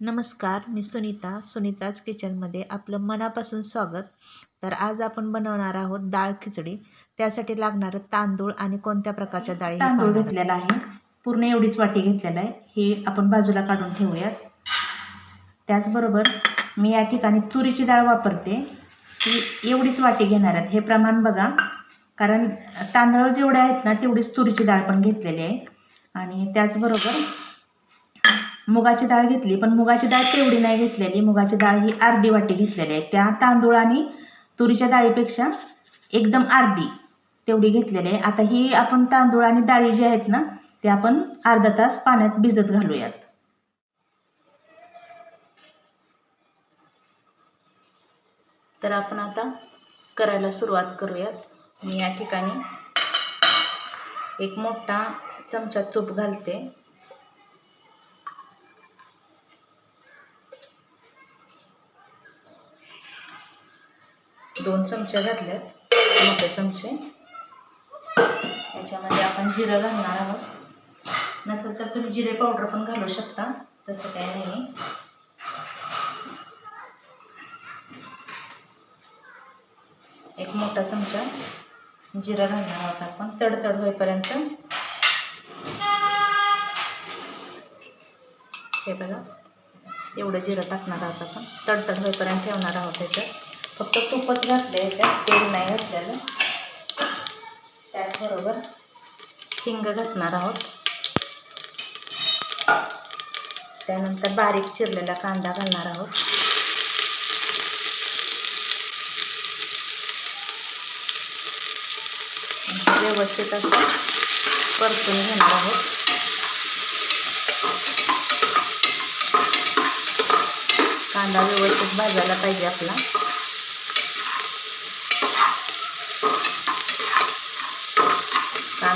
नमस्कार मी सुनीता सुनीताज किचनमध्ये आपलं मनापासून स्वागत. तर आज आपण बनवणार आहोत डाळ खिचडी. त्यासाठी लागणारं तांदूळ आणि कोणत्या प्रकारच्या डाळी तांदूळ घेतलेला आहे. पूर्ण एवढीच वाटी घेतलेला आहे. हे आपण बाजूला काढून ठेवूयात. त्याचबरोबर मी या ठिकाणी तुरीची डाळ वापरते. ती एवढीच वाटी घेणार आहेत हे प्रमाण बघा. कारण तांदूळ जेवढे आहेत ना तेवढीच तुरीची डाळ पण घेतलेली आहे. आणि त्याचबरोबर मुगाची डाळ घेतली पण मुगाची डाळ तेवढी नाही घेतलेली. मुगाची डाळ ही अर्धी वाटी घेतलेली आहे. त्या तांदूळ आणि तुरीच्या डाळीपेक्षा एकदम अर्धी तेवढी घेतलेली आहे. आता ही आपण तांदूळ आणि डाळी जी आहेत ना ते आपण अर्धा तास पाण्यात भिजत घालूयात. तर आपण आता करायला सुरुवात करूयात. मी या ठिकाणी एक मोठा चमचा तूप घालते. दोन चमचे घातलेत मोठे चमचे. याच्यामध्ये आपण जिरं घालणार आहोत. नसेल तर तुम्ही जिरे पावडर पण घालू शकता तसं काही नाही. एक मोठा चमचा जिरा घालणार आहोत आपण तडतड होईपर्यंत. हे बघा एवढं जिरं टाकणार आहोत आपण तडतड होईपर्यंत ठेवणार आहोत त्याच्यात फक्त तूपच घातलं याच्यात तेल नाही घातलेलं. त्याचबरोबर हिंग घातणार आहोत. त्यानंतर बारीक चिरलेला कांदा घालणार आहोत. व्यवस्थित असं परतून घेणार आहोत. कांदा व्यवस्थित भाजायला पाहिजे आपला.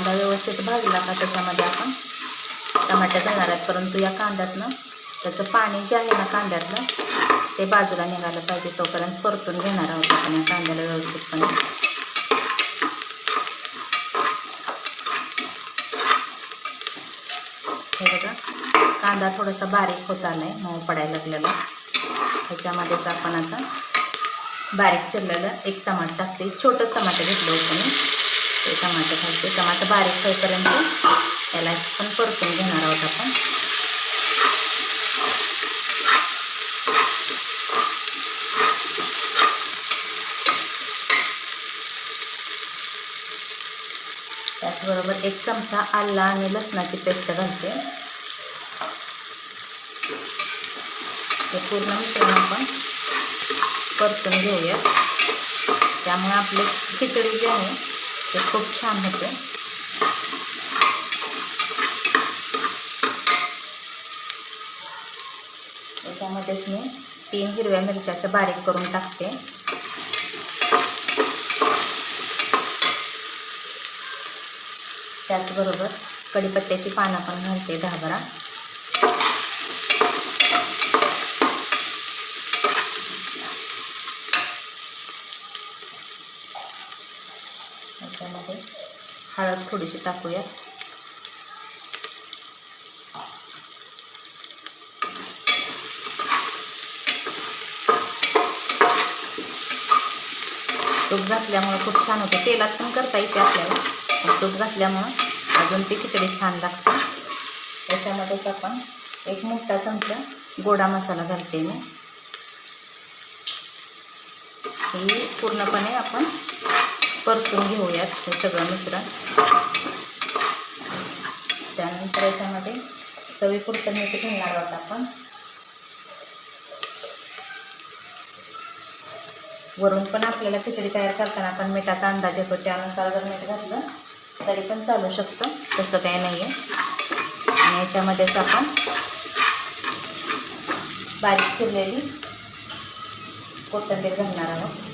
कांदा व्यवस्थित भाजला का त्याच्यामध्ये आपण? टमाटे घालणार आहेत परंतु या कांद्यातनं त्याचं पाणी जे आहे ना कांद्यातलं ते बाजूला निघालं पाहिजे तोपर्यंत परतून घेणार आहोत आपण या कांद्याला व्यवस्थितपणे. हे बघा कांदा थोडासा बारीक होत आला आहे मऊ पडायला लागलेला. ह्याच्यामध्येच आपण आता बारीक चिरलेलं एक टमाट टाकते छोटं टमाटर घेतलं होतं मी. ते टमाटर घालते. टमाटर बारीक होईपर्यंत त्याला पण परतून घेणार आहोत आपण. त्याचबरोबर एक चमचा आला आणि लसणाची पेस्ट घालते. ते पूर्ण मिश्रण आपण परतून घेऊया त्यामुळे आपली खिचडी जी आहे ते खूप छान होते. त्याच्यामध्येच मी तीन हिरव्या मिरच्याचं बारीक करून टाकते. त्याचबरोबर कढीपत्त्याची पानं पण घालते दहा बारा त्याच्यामध्ये हळद थोडीशी टाकूया तूप घातल्यामुळं खूप छान होतं. तेलात पण करता येते आपल्याला. तूप घातल्यामुळं अजून ते खिचडी छान लागते. त्याच्यामध्येच आपण एक मोठा चमचा गोडा मसाला घालते मी. ही पूर्णपणे आपण परतून घेऊयात हे सगळं मिश्रण. त्यानंतर याच्यामध्ये चवीपुरतं मीठ घालणार आहोत आपण. वरून पण आपल्याला खिचडी तयार करताना आपण मिठाचा अंदाज येतो. त्यानुसार जर मीठ घातलं तरी पण चालू शकतं. तसं काही नाही आहे आणि याच्यामध्येच आपण बारीक चिरलेली कोथंबीर घालणार आहोत.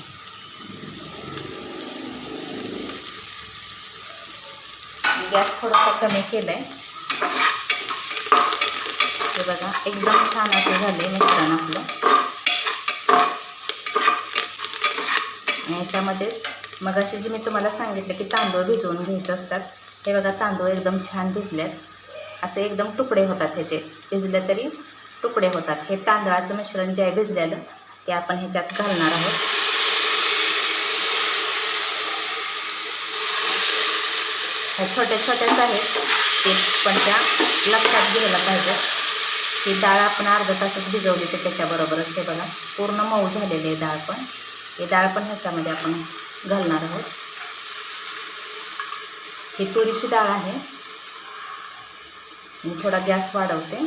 गॅस थोडासा कमी केला आहे हे बघा एकदम छान असं झालं आहे मिश्रण आपलं. आणि याच्यामध्येच मग असे जे मी तुम्हाला सांगितलं की तांदूळ भिजवून घ्यायचे असतात हे बघा तांदूळ एकदम छान भिजल्यात असे एकदम तुकडे होतात ह्याचे भिजले तरी तुकडे होतात. हे तांदळाचं मिश्रण जे आहे भिजलेलं ते आपण ह्याच्यात घालणार आहोत. ह्या छोट्या छोट्याच आहेत. ते पण त्या लक्षात घ्यायला पाहिजे. ही डाळ आपण अर्धा तासच भिजवली तर त्याच्याबरोबरच ते बघा पूर्ण मऊ झालेली आहे डाळ पण. ही डाळ पण ह्याच्यामध्ये आपण घालणार आहोत. ही तुरीची डाळ आहे. मी थोडा गॅस वाढवते.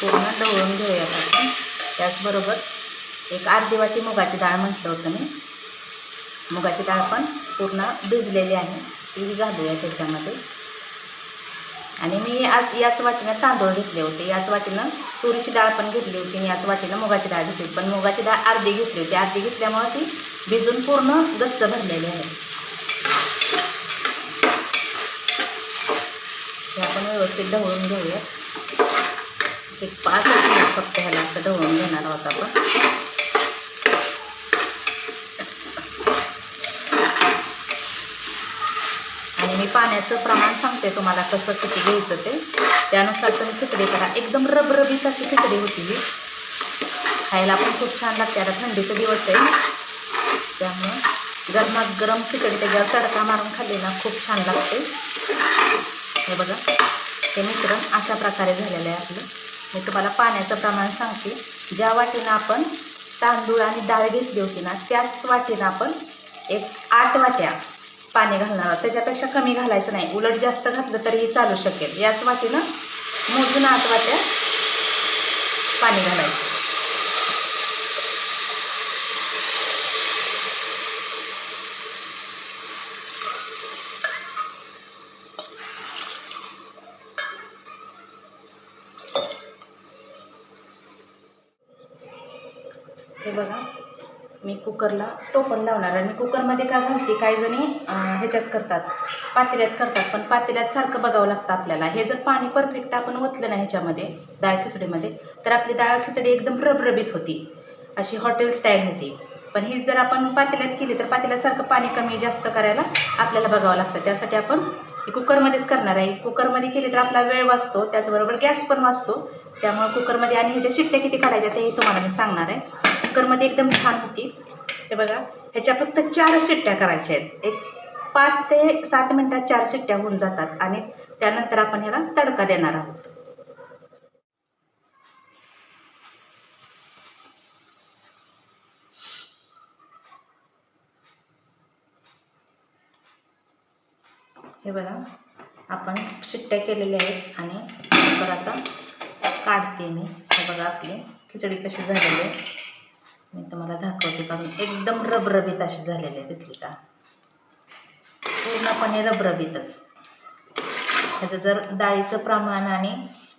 पूर्ण ढवळून घेऊयात आपण. त्याचबरोबर एक अर्धी वाटी मुगाची डाळ म्हटलं होतं मी. मुगाची डाळ पण पूर्ण भिजलेली आहे. तीही घालूया त्याच्यामध्ये. आणि मी आज याच वाटीनं तांदूळ घेतले होते. याच वाटीनं तुरीची डाळ पण घेतली होती आणि याच वाटीनं मुगाची डाळ घेतली पण मुगाची डाळ अर्धी घेतली होती. अर्धी घेतल्यामुळं ती भिजून पूर्ण गच्च भरलेली आहे. हे आपण व्यवस्थित ढवळून घेऊया एक पाच फक्त ह्याला असं ढवळून घेणार आहोत आपण आणि मी पाण्याचं प्रमाण सांगते तुम्हाला कसं किती घ्यायचं ते. त्यानुसार तुम्ही खिचडी करा. एकदम रबरबीत अशी खिचडी होती ही. खायला पण खूप छान लागते. आता थंडीचा दिवस आहे. त्यामुळं गरमात गरम खिचडी त्याच्यावर तडका मारून खाल्ली ना खूप छान लागते. हे बघा. ते मिश्रण अशा प्रकारे झालेलं आहे आपलं. मी तुम्हाला पाण्याचं प्रमाण सांगते. ज्या वाटीनं आपण तांदूळ आणि डाळ घेतली होती ना त्याच वाटीनं आपण एक आठ वाट्या पाणी घालणार आहोत. त्याच्यापेक्षा कमी घालायचं नाही. उलट जास्त घातलं तरीही चालू शकेल. याच वाटीनं मोजून आठ वाट्या पाणी घालायचं. हे बघा. मी कुकरला टोपण लावणार आणि कुकरमध्ये का घालते काही जणी ह्याच्यात करतात पातेल्यात करतात पण पातेल्यात सारखं बघावं लागतं आपल्याला. हे जर पाणी परफेक्ट आपण ओतलं ना ह्याच्यामध्ये डाळ खिचडीमध्ये तर आपली डाळ खिचडी एकदम रबरबीत होती. अशी हॉटेल स्टाईल होती. पण ही जर आपण पातेल्यात केली तर पातेल्यासारखं पाणी कमी जास्त करायला आपल्याला बघावं लागतं. त्यासाठी आपण हे कुकरमध्येच करणार आहे. कुकरमध्ये केली तर आपला वेळ वाचतो त्याचबरोबर गॅस पण वाचतो. त्यामुळे कुकरमध्ये आणि ह्याच्या शिट्ट्या किती काढायच्या ते तुम्हाला मी सांगणार आहे. कुकरमध्ये एकदम छान होती. हे बघा ह्याच्या फक्त चार शिट्ट्या करायच्या आहेत. एक पाच ते सात मिनटात चार शिट्ट्या होऊन जातात आणि त्यानंतर आपण ह्याला तडका देणार आहोत. हे बघा आपण शिट्ट्या केलेल्या आहेत आणि कुकर आता काढते मी. हे बघा आपली खिचडी कशी झालेली आहे. मी तुम्हाला दाखवते कारण एकदम रबरबीत अशी झालेली आहे दिसली का? पूर्णपणे रबरबीतच. ह्याचं जर डाळीचं प्रमाण आणि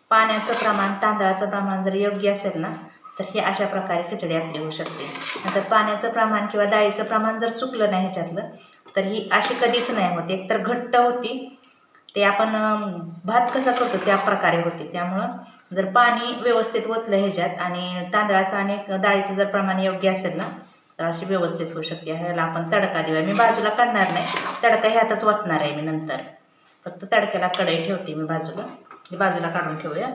पाण्याचं प्रमाण तांदळाचं प्रमाण जर योग्य असेल ना तर हे अशा प्रकारे खिचडी आपली होऊ शकते. नंतर पाण्याचं प्रमाण किंवा डाळीचं प्रमाण जर चुकलं नाही ह्याच्यातलं तर ही अशी कधीच नाही होत. एकतर घट्ट होती ते आपण भात कसा करतो त्या प्रकारे होते. त्यामुळं जर पाणी व्यवस्थित ओतलं ह्याच्यात आणि तांदळाचं आणि डाळीचं जर प्रमाण योग्य असेल ना तर अशी व्यवस्थित होऊ शकते. ह्याला आपण तडका देऊया. मी बाजूला काढणार नाही. तडका ह्यातच वाटणार आहे मी नंतर. फक्त तडक्याला कढई ठेवते मी बाजूला. बाजूला काढून ठेवूया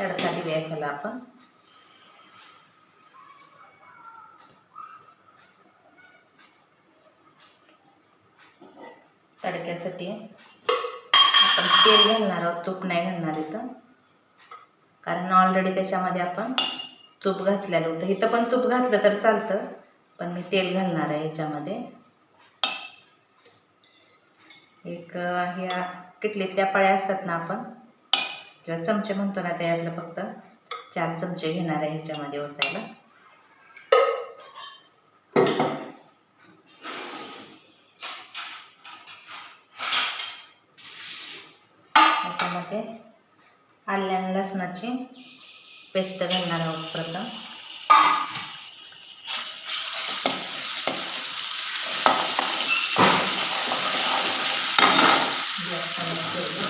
तडका देऊया ह्याला आपण. तडक्यासाठी आपण तेल घालणार आहोत तूप नाही घालणार इथं. कारण ऑलरेडी त्याच्यामध्ये आपण तूप घातलेलं होतं. इथं पण तूप घातलं तर चालतं पण मी तेल घालणार आहे ह्याच्यामध्ये एक ह्या किटलीतल्या पळ्या असतात ना आपण किंवा चमचे म्हणतो ना त्यातलं फक्त. चार चमचे घेणार आहे ह्याच्यामध्ये ओतायला त्याच्यामध्ये आल्या आणि लसणाची पेस्ट घालणार आहोत प्रथम गॅस कमी करूया.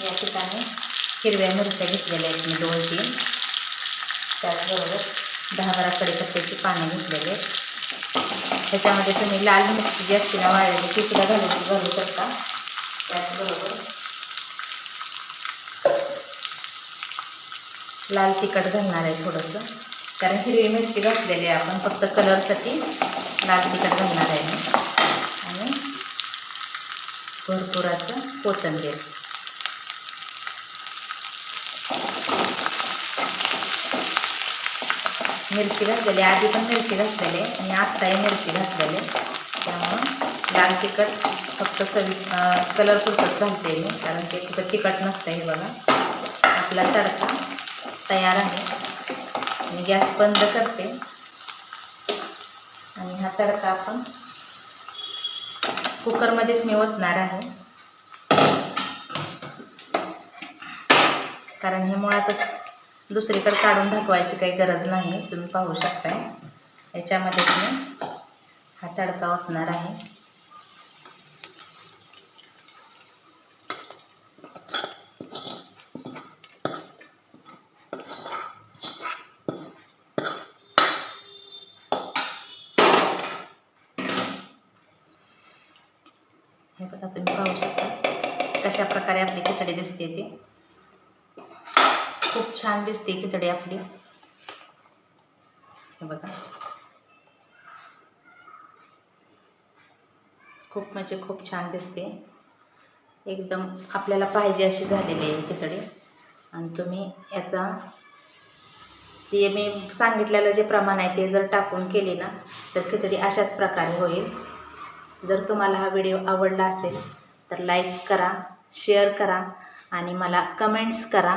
या ठिकाणी हिरव्या मिरच्या घेतलेल्या आहेत मी दोन तीन. त्याचबरोबर दहा बारा कडीपत्त्याची पानं घेतलेली आहेत. ह्याच्यामध्ये तुम्ही लाल मिरची जी असते ना वाळलेली ती सुद्धा घालू घालू शकता. त्याचबरोबर लाल तिखट घालणार आहे थोडंसं. कारण हिरवी मिरची घातलेली आहे आपण फक्त कलरसाठी लाल तिखट घालणार आहे आणि भरपूर असं कोथंबीर. मिरची घातलेली आधी पण मिरची घातलेली आहे आणि आत्ताही मिरची घातलेली. आहे. त्यामुळं लाल तिखट फक्त सवी कलर घालते मी कारण ते कुठं तिखट नसतं हे बघा. आपला तडका तयार आहे. मी गॅस बंद करते. आणि हा तडका आपण कुकरमध्येच मी ओतणार आहे. कारण हे मुळातच दुसरीकडे काढून दाखवायची काही गरज नाही तुम्ही पाहू शकताय. याच्यामध्ये मी हा तडका ओतणार आहे. हे बघा तुम्ही पाहू शकता कशा प्रकारे आपली खिचडी दिसते ती. खूप छान दिसते खिचडी आपली. हे बघा. खूप म्हणजे खूप छान दिसते. एकदम आपल्याला पाहिजे अशी झालेली आहे खिचडी. आणि तुम्ही याचा ते मी सांगितलेलं जे प्रमाण आहे ते जर टाकून केले ना तर खिचडी अशाच प्रकारे होईल. जर तुम्हाला हा व्हिडिओ आवडला असेल तर लाईक करा शेअर करा आणि मला कमेंट्स करा.